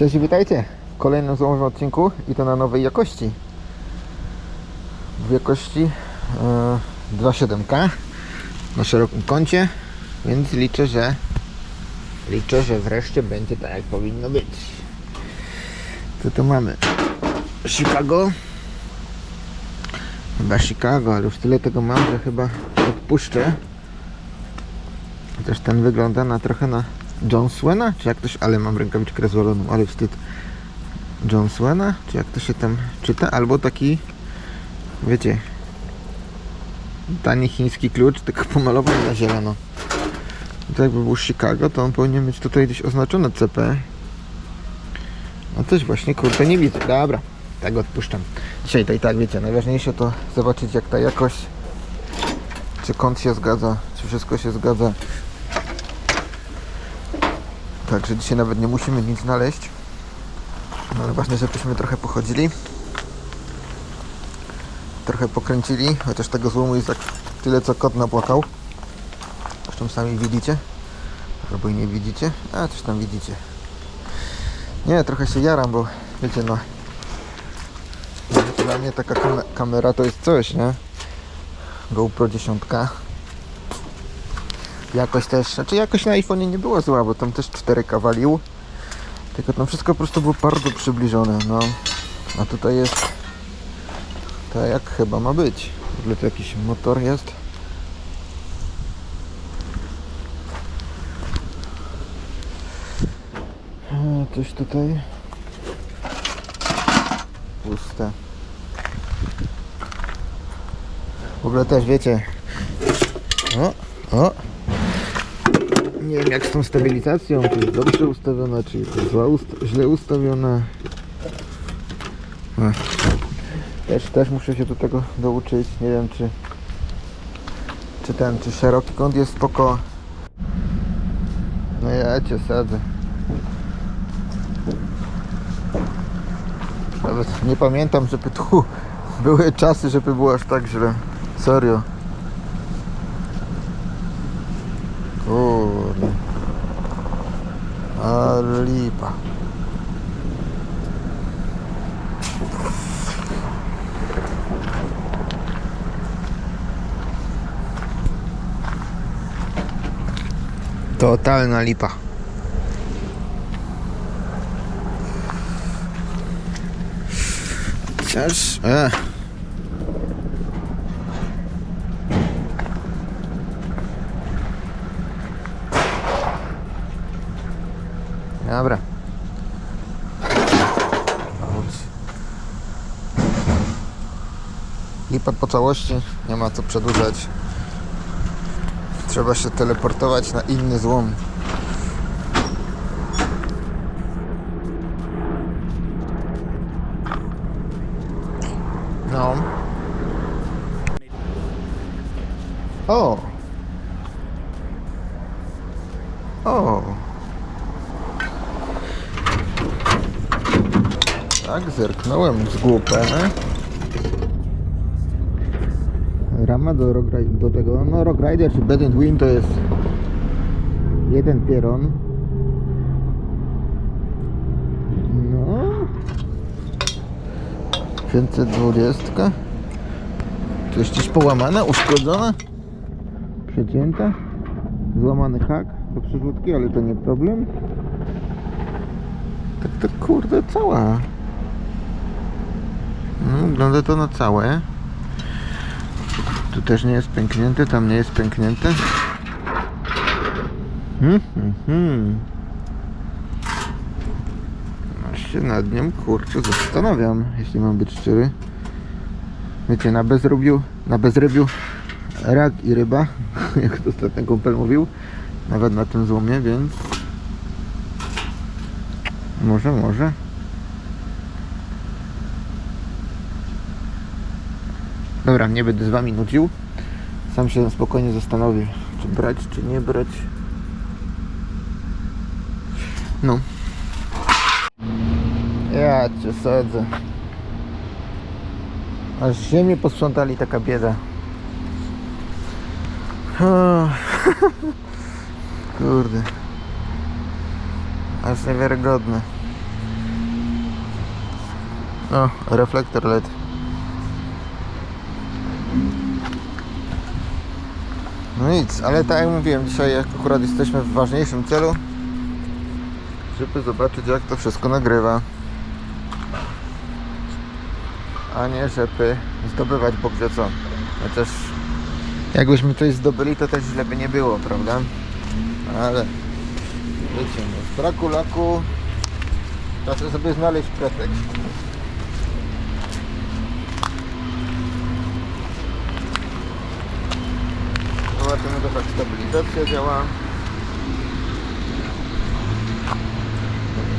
Cześć witajcie w kolejnym złomowym odcinku i to na nowej jakości. W jakości e, 2.7K na szerokim kącie, więc liczę, że liczę, że wreszcie będzie tak jak powinno być. Co tu mamy? Chicago. Chyba Chicago, ale już tyle tego mam, że chyba odpuszczę. Chociaż ten wygląda na trochę na John Swena, czy jak ktoś, ale mam rękawiczkę rozwaloną, ale wstyd. John Swena, czy jak to się tam czyta, albo taki, wiecie, tani chiński klucz, tylko pomalowany na zielono. To jakby był Chicago, to on powinien mieć tutaj gdzieś oznaczone CP. No coś właśnie, kurde, nie widzę. Dobra, tak odpuszczam. Dzisiaj to i tak, wiecie, najważniejsze to zobaczyć jak ta jakość, czy kąt się zgadza, czy wszystko się zgadza. Także dzisiaj nawet nie musimy nic znaleźć. No ale ważne, żebyśmy trochę pochodzili. Trochę pokręcili, chociaż tego złomu jest tak tyle co kot napłakał. Zresztą sami widzicie. Albo i nie widzicie. A, coś tam widzicie. Nie, trochę się jaram, bo wiecie no. Dla mnie taka kam- kamera to jest coś, nie? GoPro 10. Jakość też, znaczy jakość na iPhone nie była zła, bo tam też 4K walił. Tylko tam wszystko po prostu było bardzo przybliżone, no. A tutaj jest tak jak chyba ma być. W ogóle tu jakiś motor jest. E, Coś tutaj. Puste. W ogóle też wiecie. O, o. Nie wiem jak z tą stabilizacją, czy jest dobrze ustawiona, czy jest źle ustawiona. Też, też muszę się do tego douczyć. Nie wiem czy czy ten, czy szeroki kąt jest spoko. No ja cię sadzę. Nawet nie pamiętam, żeby tu były czasy, żeby było aż tak źle. Serio. Kurde. Ale lipa. Totalna lipa. Chociaż... E. Lipa po całości, nie ma co przedłużać. Trzeba się teleportować na inny złom. No. O! O! Tak, zerknąłem z głupem. Rama do, do tego, no Rock Rider czy Bed and Win to jest jeden pieron. No. 520. Coś gdzieś połamana, uszkodzona, przecięta. Złamany hak do przerzutki, ale to nie problem. Tak to kurde cała. No, wygląda to na całe. Tu też nie jest pęknięte, tam nie jest pęknięte. Hmm, hmm, hmm. No się nad nią kurczę zastanawiam, jeśli mam być szczery. Wiecie, na bezrobiu, na bezrybiu rak i ryba, jak to ostatnio kumpel mówił, nawet na tym złomie, więc może, może. Dobra, nie będę z wami nudził. Sam się spokojnie zastanowię, czy brać, czy nie brać. No. Ja cię sadzę. Aż ziemię posprzątali taka bieda. Kurde. Aż niewiarygodne. O, reflektor LED. No nic, ale tak jak mówiłem, dzisiaj akurat jesteśmy w ważniejszym celu, żeby zobaczyć jak to wszystko nagrywa. A nie żeby zdobywać Bóg wie co. Chociaż jakbyśmy coś zdobyli, to też źle by nie było, prawda? Ale wiecie, no, z braku laku trzeba sobie znaleźć pretekst. Zobaczymy, to tak stabilizacja działa.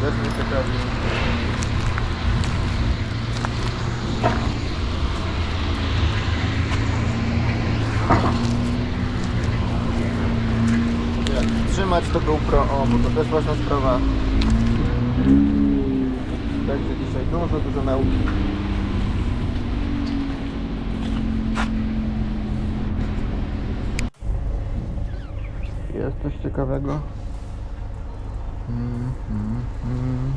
Też mnie ciekawi. Jak trzymać to GoPro, o, bo to też ważna sprawa. Także dzisiaj dużo, dużo nauki. Coś ciekawego? Mm, mm, mm.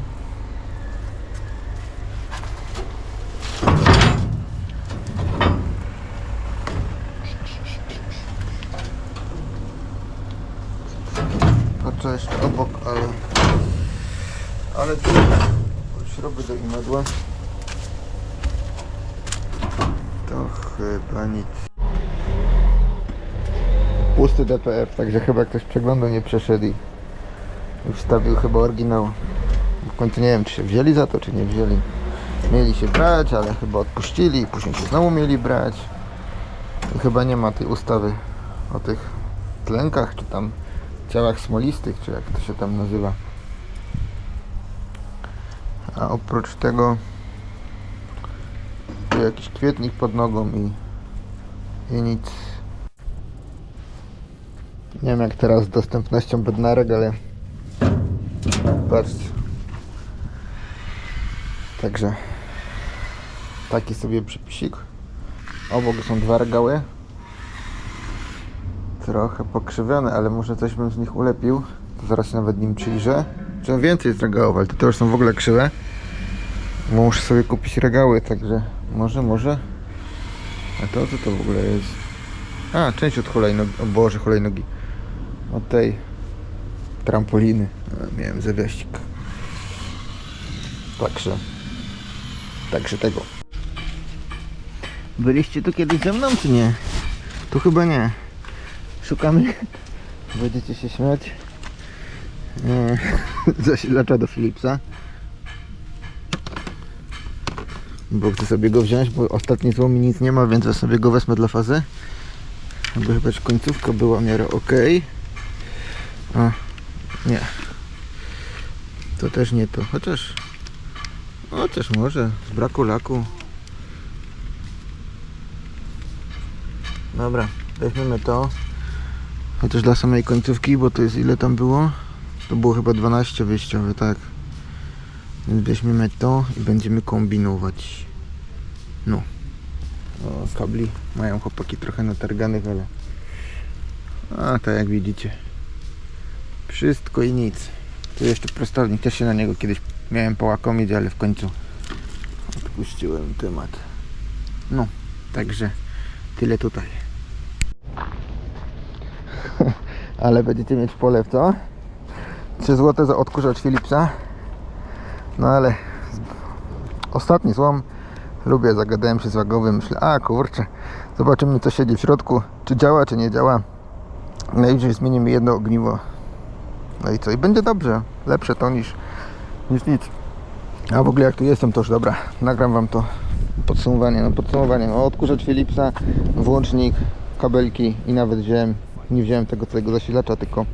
Patrzę jeszcze obok, ale... Ale tu śruby do imodła. To chyba nic. Pusty DPF, także chyba ktoś przeglądu nie przeszedł i wstawił chyba oryginał. W końcu nie wiem, czy się wzięli za to, czy nie wzięli. Mieli się brać, ale chyba odpuścili później się znowu mieli brać. I chyba nie ma tej ustawy o tych tlenkach, czy tam ciałach smolistych, czy jak to się tam nazywa. A oprócz tego tu jakiś kwietnik pod nogą i, i nic. Nie wiem jak teraz z dostępnością bednarek, ale patrzcie. Także taki sobie przypisik. Obok są dwa regały. Trochę pokrzywione, ale może coś bym z nich ulepił. To zaraz się nawet nim przyjrzę. Czy więcej jest regałów, ale te już są w ogóle krzywe. Muszę sobie kupić regały, także może, może. A to co to w ogóle jest? A, część od hulajnogi. O Boże, hulajnogi. Od tej trampoliny. A, miałem zawiaścik. Także. Także tego. Byliście tu kiedyś ze mną, czy nie? Tu chyba nie. Szukamy. Będziecie się śmiać. E, zasilacza do Philipsa. Bo chcę sobie go wziąć, bo ostatni złom mi nic nie ma, więc ja sobie go wezmę dla fazy. Aby chyba końcówka była miarę ok. O, nie. To też nie to. Chociaż. Chociaż może. Z braku laku. Dobra, weźmiemy to. Chociaż dla samej końcówki, bo to jest ile tam było? To było chyba 12 wyjściowe, tak. Więc weźmiemy to i będziemy kombinować. No. O, kabli mają chłopaki trochę natarganych, ale... A, tak jak widzicie. Wszystko i nic. Tu jeszcze prostownik, też się na niego kiedyś miałem połakomić, ale w końcu odpuściłem temat. No, także tyle tutaj. ale będziecie mieć pole w co? 3 zł za odkurzacz Philipsa. No ale ostatni złom lubię, zagadałem się z wagowym, myślę, a kurczę, zobaczymy co siedzi w środku, czy działa, czy nie działa. Najwyżej zmienimy jedno ogniwo. No i co? I będzie dobrze. Lepsze to niż, niż nic. A w ogóle jak tu jestem, to już dobra. Nagram wam to podsumowanie. No podsumowanie. No, odkurzacz Philipsa, włącznik, kabelki i nawet wziąłem, nie wziąłem tego całego zasilacza, tylko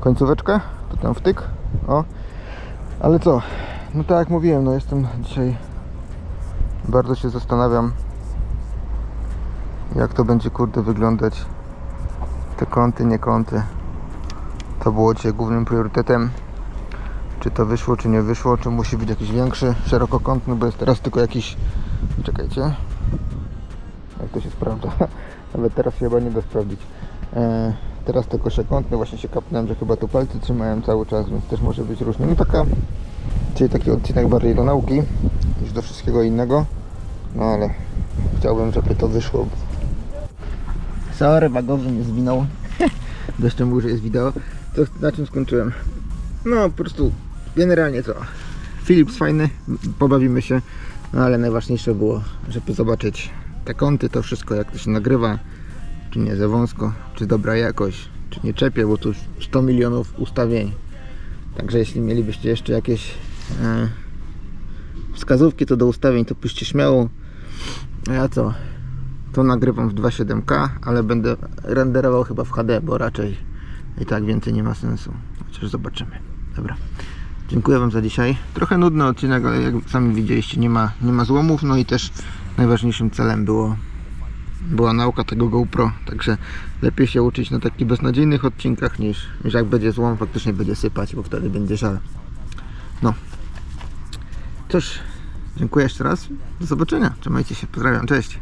końcóweczkę. To tam wtyk. O. Ale co? No tak jak mówiłem, no jestem dzisiaj bardzo się zastanawiam jak to będzie kurde wyglądać te kąty, nie kąty to było dzisiaj głównym priorytetem czy to wyszło, czy nie wyszło, czy musi być jakiś większy, szerokokątny, bo jest teraz tylko jakiś czekajcie jak to się sprawdza nawet teraz chyba nie da sprawdzić e, teraz tylko przekątny, właśnie się kapnąłem, że chyba tu palce trzymałem cały czas, więc też może być różnie no taka Czyli taki odcinek bardziej do nauki. niż do wszystkiego innego. No ale chciałbym, żeby to wyszło. Sorry, wagowy mnie zwinął. Jeszcze mówił, że jest wideo. To na czym skończyłem? No po prostu generalnie to. Philips fajny, pobawimy się, no ale najważniejsze było, żeby zobaczyć te kąty, to wszystko jak to się nagrywa, czy nie za wąsko, czy dobra jakość, czy nie czepie, bo tu już 100 milionów ustawień. Także jeśli mielibyście jeszcze jakieś e, wskazówki to do ustawień, to puśćcie śmiało. A ja co? To nagrywam w 2.7K, ale będę renderował chyba w HD, bo raczej i tak więcej nie ma sensu. Chociaż zobaczymy. Dobra. Dziękuję Wam za dzisiaj. Trochę nudny odcinek, ale jak sami widzieliście, nie ma, nie ma złomów. No i też najważniejszym celem było była nauka tego GoPro. Także lepiej się uczyć na takich beznadziejnych odcinkach niż, niż jak będzie złom, faktycznie będzie sypać, bo wtedy będzie żal. No. Cóż, dziękuję jeszcze raz. Do zobaczenia. Trzymajcie się. Pozdrawiam. Cześć.